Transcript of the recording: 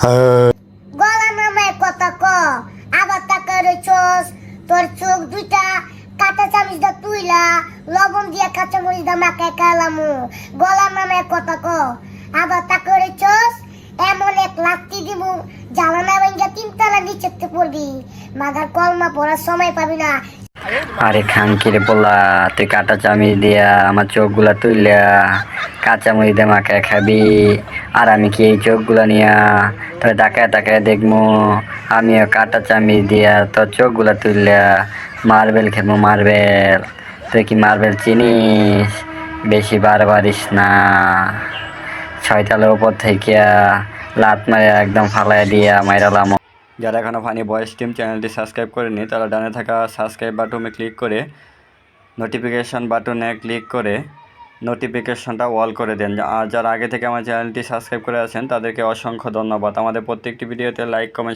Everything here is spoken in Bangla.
গলা নামায় কথা ক, আবার টাকা রয়েছস তোর চোখ দুইটা কাঁটা চামিচ দা তুইলা, লবণ দিয়া কাঁচা মরিচ দা মাখায় খালামু। গলা নামায় কথা ক, আবার টাকা রয়েছস এমন এক লাত্তি দিব জ্বালানা ভাঙ্গা তিনতলা নিচেতে পড়বি। মাগার কলমা পড়ার সময় পাবি না আরে খানকির পোলা, তুই কাটা চামিচ দিয়া আমার চোখগুলা কাঁচা মুড়ি দিয়ে মাখায় খাবি। আর আমি কি এই চোখগুলা নিয়া তোর তাকায় তাকায় দেখব আমিও কাটা চামিচ দিয়া তোর চোখগুলা তুইলা মার্বেল খেলব মার্বেল। তুই কি মার্বেল চিনিস? বেশি বার বারিস না। ছয়তলার উপর থেকে লাত মারে একদম ফালাই দিয়া মাইরালাম যারা এখনও ফানি বয়েস টিম চ্যানেলটি সাবস্ক্রাইব করেনি, তারা ডানে থাকা সাবস্ক্রাইব বাটনে ক্লিক করে নোটিফিকেশান বাটনে ক্লিক করে নোটিফিকেশানটা অল করে দেন। আর যারা আগে থেকে আমার চ্যানেলটি সাবস্ক্রাইব করে আছেন, তাদেরকে অসংখ্য ধন্যবাদ। আমাদের প্রত্যেকটি ভিডিওতে লাইক কমেন্ট